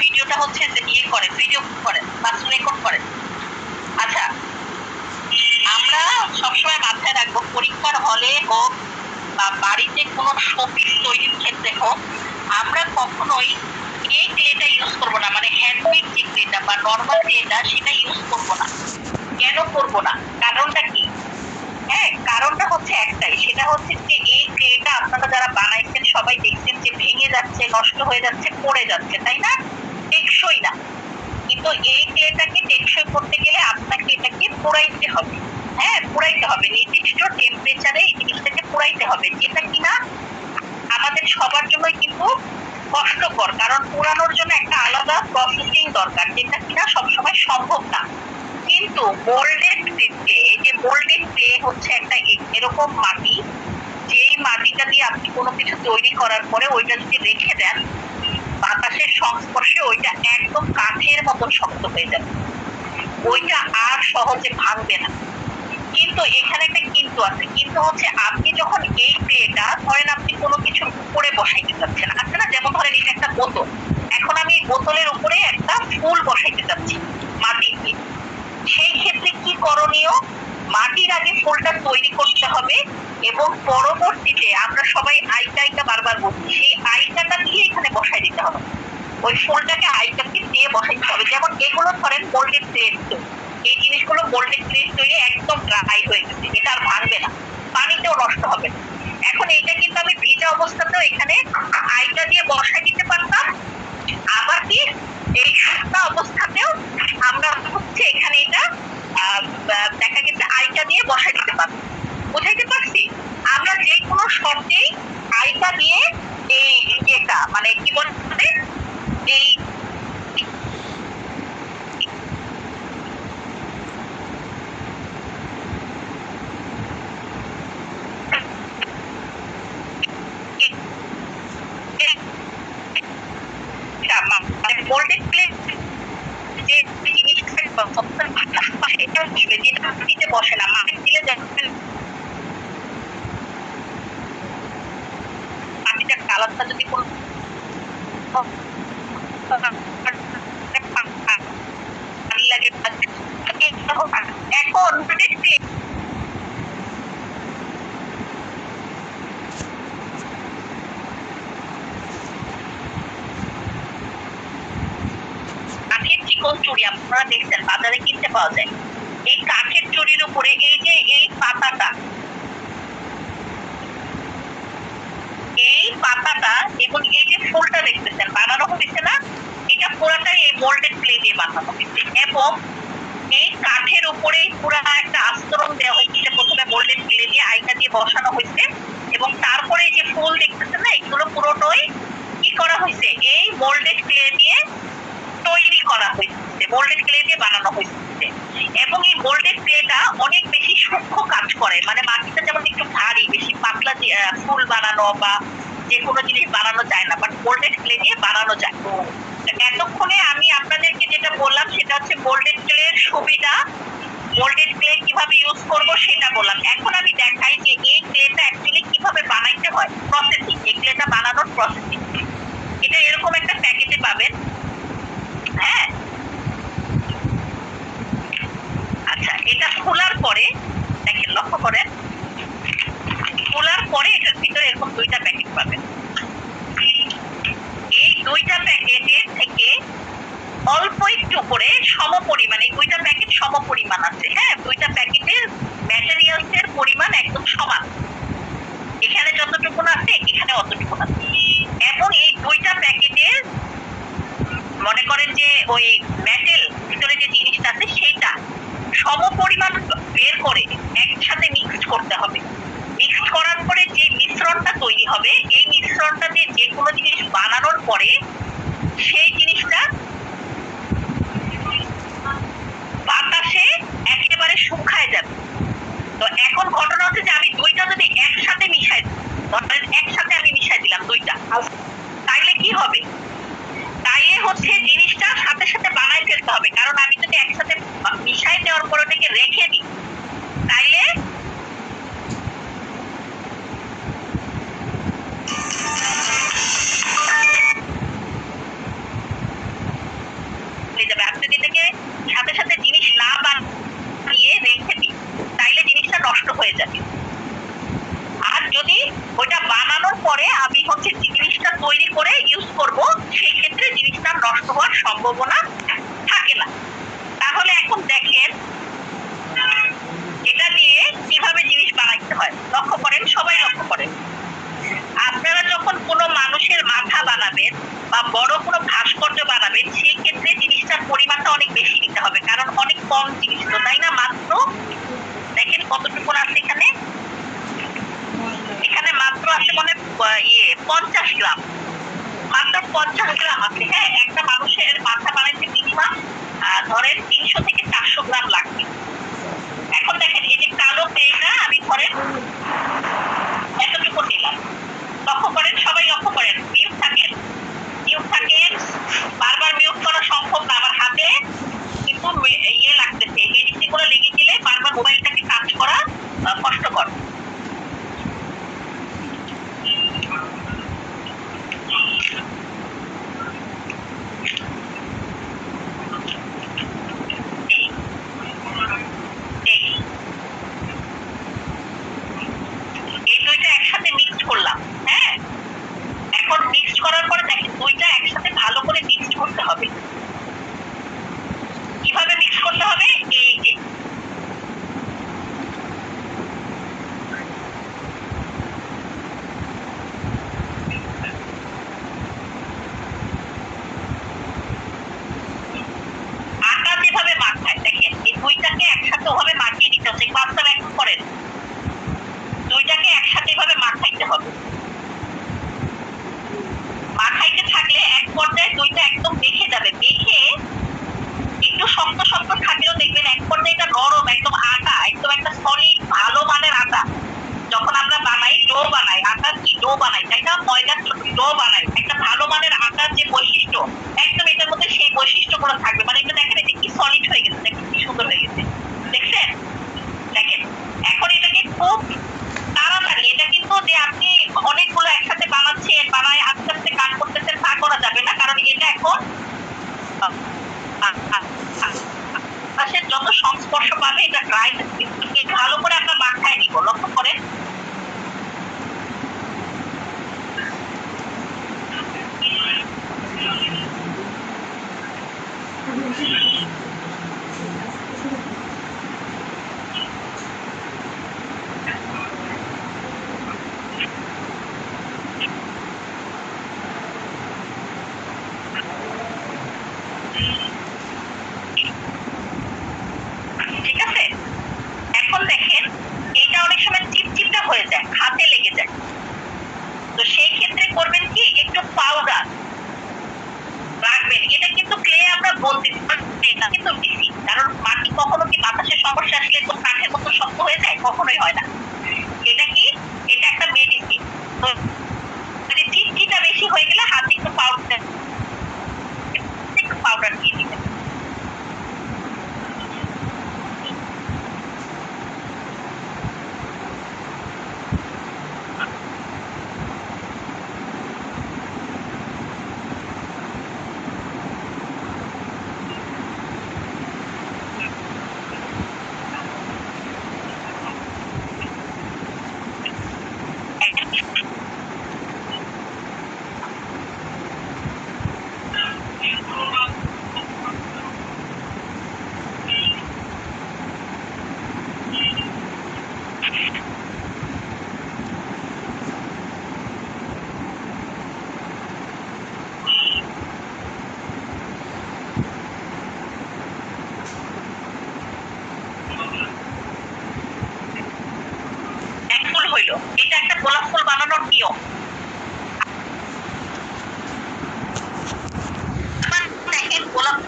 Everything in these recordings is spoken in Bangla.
ভিডিওটা হচ্ছে যে ইয়ে করে ভিডিও করে প্লাস রেকর্ড করে আচ্ছা আমরা সবসময় মাথায় রাখব, পরীক্ষার হলে হোক বা বাড়িতে কোনো শপিস তৈরির ক্ষেত্রে হোক, আমরা কখনোই এই ক্লেটা ইউজ করব না মানে হ্যান্ডমেড যে ক্লেটা বা নর্মাল ক্লেটা সেটা ইউজ করব না। কেন করব না? কারণটা কি? হ্যাঁ কারণটা হচ্ছে একটাই, সেটা হচ্ছে যে এই ক্লেটা আপনারা যারা বানাইছেন, সবাই দেখছেন যাচ্ছে, নষ্ট হয়ে যাচ্ছে, পড়ে যাচ্ছে, তাই না? টেকসই না। কিন্তু এই ক্লেটাকে টেকসই করতে গেলে আপনাকে এটাকে পোড়াইতে হবে। হ্যাঁ পোড়াইতে হবে। নির্দিষ্ট টেম্পারেচারে এই জিনিসটাকে পোড়াইতে হবে। যেটা কিনা আমাদের সবার জন্যই কিন্তু কষ্টকর। কারণ পোড়ানোর জন্য একটা আলাদা প্রসেসিং দরকার, যেটা কিনা সবসময় সম্ভব না। কিন্তু মোল্ডেড ক্লে এই যে মোল্ডেড ক্লে হচ্ছে একটা এরকম মাটি, যেই দিয়ে আপনি কোনো কিছু তৈরি করার পরে ওইটা যদি রেখে দেন, বাতাসের সংস্পর্শে ওইটা একদম কাঠের মতন শক্ত হয়ে যাবে। ওইটা আর সহজে ভাঙবে না। কিন্তু এখানে একটা কিন্তু আছে। কিন্তু হচ্ছে আপনি যখন এই ক্লেটা ধরেন আপনি কোনো কিছুর উপরে বসাইতে চাচ্ছেন আছে না, যেমন ধরেন এটা একটা বোতল। এখন আমি বোতলের উপরে একটা ফুল বসাইতে চাচ্ছি মাটি দিয়ে। সেই ক্ষেত্রে কি করণীয়? মাটির আগে ফুলটা তৈরি করতে হবে এবং পরবর্তীতে আমরা সবাই আইটা আইটা বারবার বলছি সেই আইটাটা দিয়ে এখানে বসাই দিতে হবে ওই ফুলটাকে আইটাকে দিয়ে বসাইতে হবে। যেমন এগুলো ধরেন মোল্ডেড প্লেট এই জিনিসগুলো মোল্ডেড প্লেট তৈরি একদম ড্রাই হয়ে গেছে। এটা আর ভাঙবে না। পানিতেও নষ্ট হবে না। এখন এইটা কিন্তু আমি ভিজা অবস্থাতেও এখানে আইটা দিয়ে বসাই দিতে পারতাম। আবার কি, এই শুকনা অবস্থাতেও আমরা হচ্ছে এখানে এটা দেখা গেছে আইটা দিয়ে বসাই দিতে পারব বুঝাইতে পারছি? আমরা যে কোনো শর্তেই আইটা দিয়ে এই ইয়েটা মানে কি বলে এই মানে মোল্ডেড প্লেট যে জিনিসটা সবসময় এটা বসবে যেটা মাটিতে বসে না মাটি দিলে যখন মাটিটার কালারটা যদি কোনো পানি লাগে এখন মোল্ডেড প্লেট চিকন চুড়ি আপনারা দেখছেন, বাজারে কিনতে পাওয়া যায়। এই কাঠের চুড়ির উপরে, এই যে এই পাতাটা এই পাতাটা এবং এই যে ফুলটা দেখতেছেন, বানানো হয়েছে না? এটা পুরাটাই এই মোল্ডেড ক্লে দিয়ে বানানো হয়েছে। এবং এই কাঠের উপরে পুরা একটা আস্তরণ দেওয়া হয়েছে, প্রথমে মোল্ডেড ক্লে দিয়ে আইটা দিয়ে বসানো হয়েছে। এবং তারপরে যে ফুল দেখতেছেন না, এগুলো পুরোটাই কি করা হয়েছে? এই মোল্ডেড ক্লে দিয়ে মোল্ডেড ক্লে দিয়ে বানানো হয়েছে। এবং এই মোল্ডেড ক্লেটা অনেক বেশি সূক্ষ্ম কাজ করে। মানে মাটিটা যেমন একটু ভারী, বেশি পাতলা ফুল বানানো বা যে কোনো জিনিস বানানো যায় না বাট মোল্ডেড ক্লে দিয়ে বানানো যায়। এতক্ষণে আমি আপনাদেরকে যেটা বললাম, সেটা হচ্ছে মোল্ডেড ক্লের সুবিধা। মোল্ডেড ক্লে কীভাবে ইউজ করব সেটা বললাম। এখন আমি দেখাই যে এই ক্লেটা অ্যাকচুয়ালি কীভাবে বানাইতে হয়। প্রসেসিং এই ক্লেটা বানানোর প্রসেসিং এটা এরকম একটা প্যাকেটে পাবেন হ্যাঁ আচ্ছা এটা খোলার পরে দেখেন লক্ষ্য করেন খোলার পরে এটার ভিতরে এরকম দুইটা প্যাকেট পাবেন। এই দুইটা প্যাকেটের থেকে অল্প একটু করে সম পরিমাণ দুইটা প্যাকেট সম পরিমাণ আছে হ্যাঁ? দুইটা প্যাকেটের ম্যাটেরিয়ালস এর পরিমাণ একদম সমান। এখানে যতটুকু আছে এখানে অতটুকু আছে এবং এই দুইটা প্যাকেটের মনে করেন যে ওই মেটেল ভিতরে যে জিনিসটা আছে সেইটা সম পরিমাণ বের করে একসাথে মিক্সড করতে হবে মিক্সড করার পরে যে মিশ্রণটা তৈরি হবে এই মিশ্রণটা দিয়ে যে কোনো জিনিস বানানোর পরে সেই জিনিসটা বাতাসে একেবারে শুকায় যাবে তো এখন ঘটনা হচ্ছে যে আমি দুইটা যদি একসাথে মিশাই দিই, ধরেন একসাথে আমি মিশাই দিলাম দুইটা তাইলে কি হবে তাইলে হচ্ছে জিনিসটা সাথে সাথে বানাই ফেলতে হবে কারণ আমি যদি একসাথে মিশাই দেওয়ার পর ওটাকে রেখে দিই তাইলে হওয়ার সম্ভাবনা থাকে না। তাহলে এখন দেখেন, এটা নিয়ে কীভাবে জিনিস বানাইতে হয়? লক্ষ্য করেন, সবাই লক্ষ্য করেন। আপনারা যখন কোনো মানুষের মাথা বানাবেন বা বড় কোনো ভাস্কর্য বানাবেন, সেই ক্ষেত্রে জিনিসটার পরিমাণটা অনেক বেশি নিতে হবে, কারণ অনেক কম জিনিস তো, তাই না? মাত্র, দেখেন কতটুকু আছে এখানে। এখানে মাত্র আছে মানে ইয়ে পঞ্চাশ গ্রাম। পঞ্চাশ গ্রাম আছে হ্যাঁ একটা মানুষের মাথা বানাইতে মিনিমাম ধরেন তিনশো থেকে চারশো গ্রাম লাগবে। এখন দেখেন, এই যে কালো পেয়েটা আমি ধরেন এতটুকু নিলাম। লক্ষ্য করেন, সবাই লক্ষ্য করেন মিউট থাকেন। মিউট থাকেন, বারবার মিউট করা সম্ভব না আমার হাতে। কখনোই হয় না। এটা কি? এটা একটা মেডিসিন তো মানে চিটচিটা বেশি হয়ে গেলে হাতে একটু পাউডার একটু পাউডার দিয়ে দিবেন এটা একটা গোলাপ ফুল বানানোর নিয়ম। দেখেন গোলাপ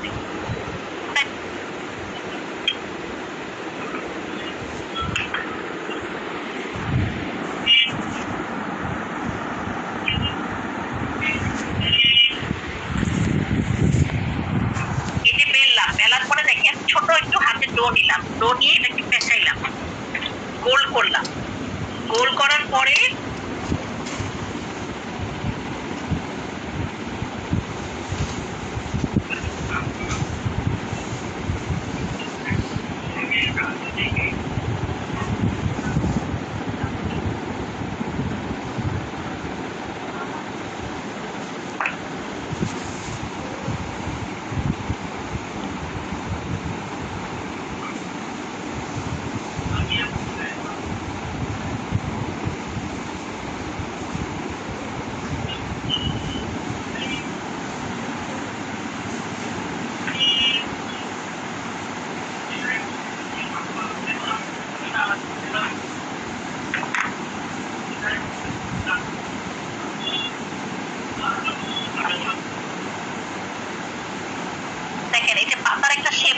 ছোট একটু হাতে ডো নিলাম। ডো নিয়ে এটাকে পেঁচাইলাম গোল করলাম। গোল করার পরে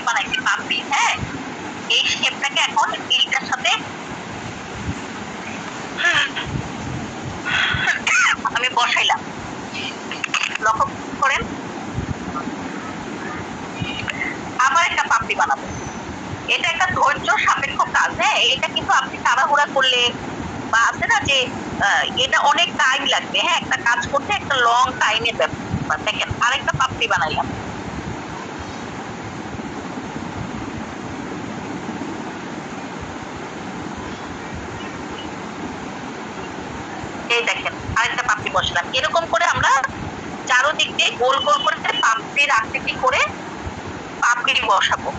বানাইছি পাপড়ি হ্যাঁ? এই শেপটাকে এখন এইটার সাথে আমি বসাইলাম। লক্ষ্য করেন? আবার একটা পাপড়ি বানাবো। এটা একটা ধৈর্য সাপেক্ষ কাজ হ্যাঁ? এটা কিন্তু আপনি তাড়াহুড়া করলে বা আছে না যে এটা অনেক টাইম লাগবে হ্যাঁ? একটা কাজ করতে একটা লং টাইমের ব্যাপার। দেখেন, আরেকটা পাপড়ি বানাইলাম এই দেখেন আরেকটা পাপড়ি বসলাম। এরকম করে আমরা চারোদিক দিয়ে গোল গোল করে পাপড়ির আকৃতি করে পাপড়ি বসাবো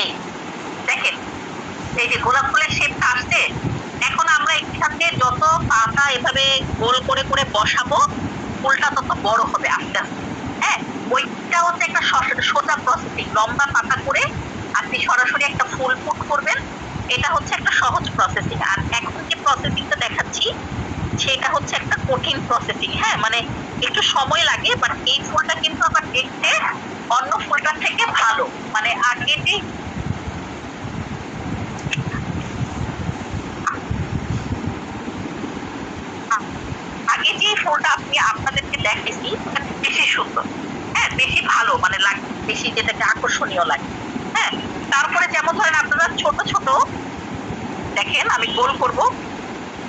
এই দেখেন এই যে গোলাপ ফুলের শেপটা আসছে এখন আমরা এখান দিয়ে যত পাতা এভাবে গোল করে করে বসাবো, ফুলটা তত বড় হবে আস্তে আস্তে। হ্যাঁ ওইটা হচ্ছে একটা সোজা প্রসেসিং লম্বা পাতা করে আপনি সরাসরি একটা ফুল ফুট করবেন। এটা হচ্ছে একটা সহজ প্রসেসিং আর এখন যে প্রসেসিংটা দেখাচ্ছি, সেটা হচ্ছে একটা কঠিন প্রসেসিং হ্যাঁ মানে একটু সময় লাগে বাট এই ফুলটা কিন্তু আবার দেখতে অন্য ফুলটার থেকে ভালো। মানে আগে যে আগে যে ফুলটা আপনি আপনাদেরকে ওটা বেশি সুন্দর। হ্যাঁ বেশি ভালো মানে লাগে বেশি যেটাকে আকর্ষণীয় লাগে। হ্যাঁ তারপরে যেমন ধরেন আপনারা ছোট ছোট, দেখেন আমি গোল করব।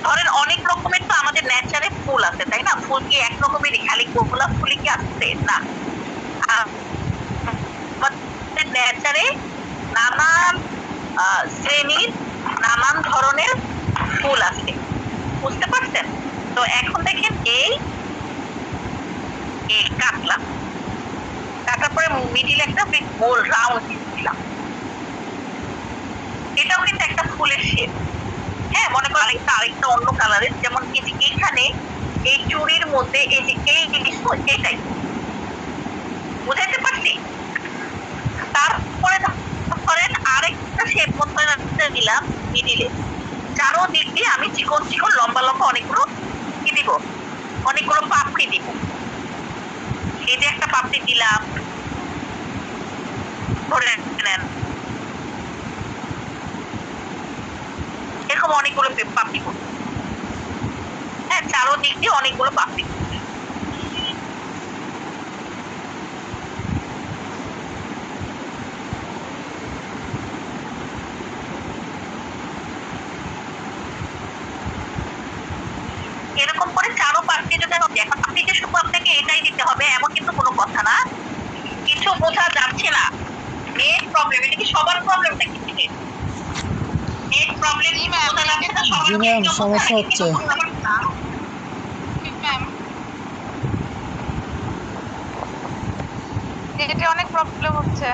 ধরেন অনেক রকমের তো আমাদের ন্যাচারে ফুল আছে, তাই না? ফুল কি এক রকমেরই খালি গোলাপ ফুলই কি আসছে না। ন্যাচারে নানান শ্রেণির নানান ধরনের ফুল আছে। বুঝতে পারছেন? তো এখন দেখেন এই কাটলাম কাটার পরে মিডিলে একটা গোল রাউন্ড দিলাম। এটাও কিন্তু একটা ফুলের শেপ হ্যাঁ মনে আরেকটা আরেকটা অন্য কালারের যেমন এখানে এই মধ্যে এই যে এই এটাই। বুঝাইতে পারছি? তারপরে ধরেন আরেকটা শেপ মতো দিলাম মিডিলে চারো দিক দিয়ে আমি চিকন চিকন, লম্বা লম্বা অনেকগুলো কি দিব? অনেকগুলো পাপড়ি দিব। যে একটা পাপড়ি দিলাম। ধরে নেন। এরকম অনেকগুলো পাপড়ি করব। হ্যাঁ চারো দিক দিয়ে অনেকগুলো পাপড়ি এরকম করে চারো পাঁচটি যদি আমি এখন আপনি যে শুধু আপনাকে এটাই দিতে হবে এমন কিন্তু কোনো কথা না কিছু বোঝা যাচ্ছে না নেট প্রবলেম এটা কি সবার প্রবলেম নাকি নেট প্রবলেম বোঝা যাচ্ছে না সবার জি ম্যাম, সমস্যা হচ্ছে। নেটে অনেক প্রবলেম হচ্ছে।